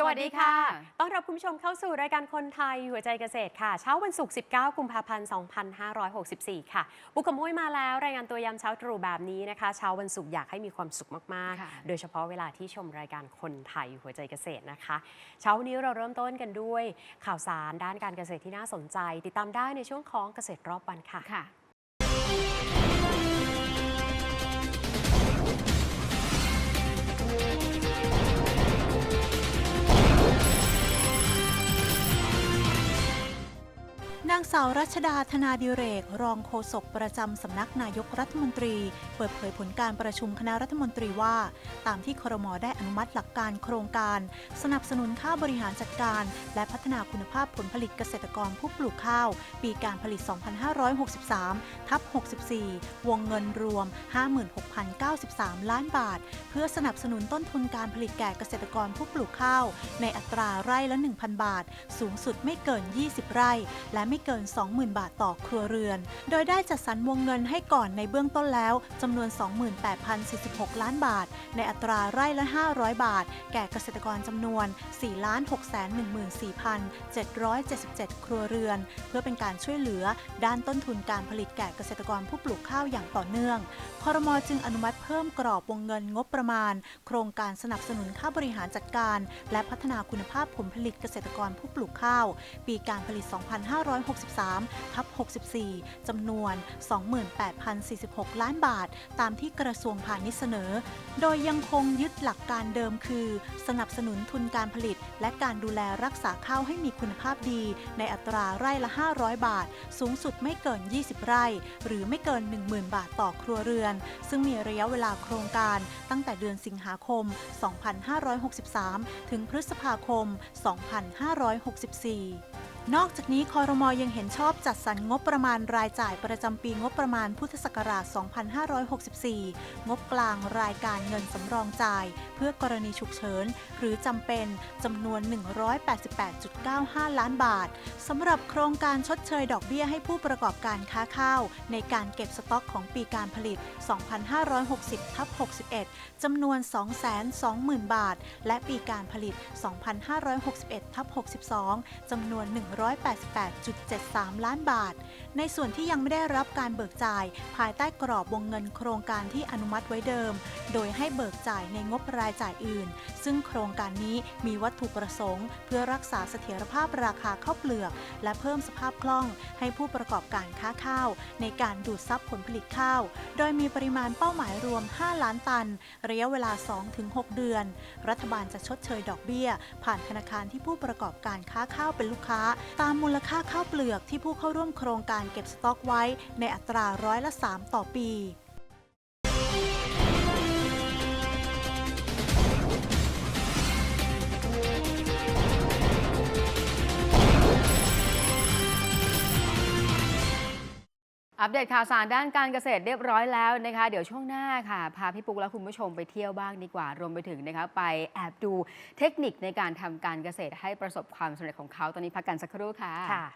สวัสดีค่ะ ต้อนรับคุณผู้ชมเข้าสู่รายการคนไทยหัวใจเกษตรค่ะ เช้าวันศุกร์ 19 กุมภาพันธ์ 2564 ค่ะ บุกกบมุ้ยมาแล้ว รายงานตัวยามเช้าตรู่แบบนี้นะคะ เช้าวันศุกร์อยากให้มีความสุขมากค่ะๆโดยเฉพาะเวลาที่ชมรายการคนไทยหัวใจเกษตรนะคะ เช้าวันนี้เราเริ่มต้นกันด้วย ข่าวสารด้านการเกษตรที่น่าสนใจ ติดตามได้ในช่วงของเกษตรรอบวันค่ะ นางสาวรัชดาธนาดิเรก รองโฆษกประจำสำนักนายกรัฐมนตรี เปิดเผยผลการประชุมคณะรัฐมนตรีว่า ตามที่ครมได้อนุมัติหลักการโครงการ สนับสนุนค่าบริหารจัดการ และพัฒนาคุณภาพผลผลิตเกษตรกรผู้ปลูกข้าว ปีการผลิต 2563 ทับ 64 วงเงินรวม 56,093 ล้านบาท เพื่อสนับสนุนต้นทุนการผลิตแก่เกษตรกรผู้ปลูกข้าว ในอัตราไร่ละ 1,000 บาท สูงสุดไม่เกิน 20 ไร่ และไม่เกิน 20,000 บาทต่อครัวเรือน โดยได้จัดสรรวงเงินให้ก่อนในเบื้องต้นแล้วจำนวน 28,046 ล้านบาท ในอัตราไร่ละ 500 บาท แก่เกษตรกรจำนวน 4,614,777 ครัวเรือน เพื่อเป็นการช่วยเหลือด้านต้นทุนการผลิตแก่เกษตรกรผู้ปลูกข้าวอย่างต่อเนื่องครมจึงอนุมัติเพิ่มกรอบวงเงินงบประมาณ โครงการสนับสนุนค่าบริหารจัดการ และพัฒนาคุณภาพผลผลิตเกษตรกรผู้ปลูกข้าว ปีการผลิต 2 5 6 2563ทับ64 จำนวน 28,046 ล้านบาท ตามที่กระทรวงพาณิชย์เสนอ โดยยังคงยึดหลักการเดิมคือ สนับสนุนทุนการผลิต และการดูแลรักษาข้าวให้มีคุณภาพดี ในอัตราไร่ละ 500 บาท สูงสุดไม่เกิน 20 ไร่ หรือไม่เกิน 10,000 บาทต่อครัวเรือน ซึ่งมีระยะเวลาโครงการตั้งแต่เดือนสิงหาคม 2563 ถึงพฤษภาคม 2564 นอกจากนี้คอรมอยังเห็นชอบจัดสรรงบประมาณรายจ่ายประจำปีงบประมาณพุทธศักราช 2564 งบกลางรายการเงินสำรองจ่าย เพื่อกรณีฉุกเฉิน หรือจำเป็นจำนวน 188.95 ล้านบาทสำหรับโครงการชดเชยดอกเบี้ยให้ผู้ประกอบการค้าข้าว ในการเก็บสต็อกของปีการผลิต 2560ทับ61 จำนวน 220,000 บาท และปีการผลิต 2561ทับ62 จำนวน 1 188.73 ล้านบาท ในส่วนที่ยังไม่ได้รับการเบิกจ่าย ภายใต้กรอบวงเงินโครงการที่อนุมัติไว้เดิม โดยให้เบิกจ่ายในงบรายจ่ายอื่น ซึ่งโครงการนี้มีวัตถุประสงค์ เพื่อรักษาเสถียรภาพราคาข้าวเปลือก และเพิ่มสภาพคล่อง ให้ผู้ประกอบการค้าข้าว ในการดูดซับผลผลิตข้าว โดยมีปริมาณเป้าหมายรวม 5 ล้านตัน ระยะเวลา 2-6 เดือน รัฐบาลจะชดเชยดอกเบี้ย ผ่านธนาคารที่ผู้ประกอบการค้าข้าวเป็นลูกค้าตามมูลค่าข้าวเปลือกที่ผู้เข้าร่วมโครงการเก็บสต็อกไว้ในอัตราร้อยละ 3 ต่อปี ปเดตข่าวสารด้านการเกษตรเรียบร้อยแล้วนะคะ เดี๋ยวช่วงหน้าค่ะ พาพี่ปุ๊กและคุณผู้ชมไปเที่ยวบ้างดีกว่า รวมไปถึงนะคะไปแอบดูเทคนิคในการทำการเกษตรให้ประสบความสำเร็จของเขา ตอนนี้พักกันสักครู่ค่ะค่ะ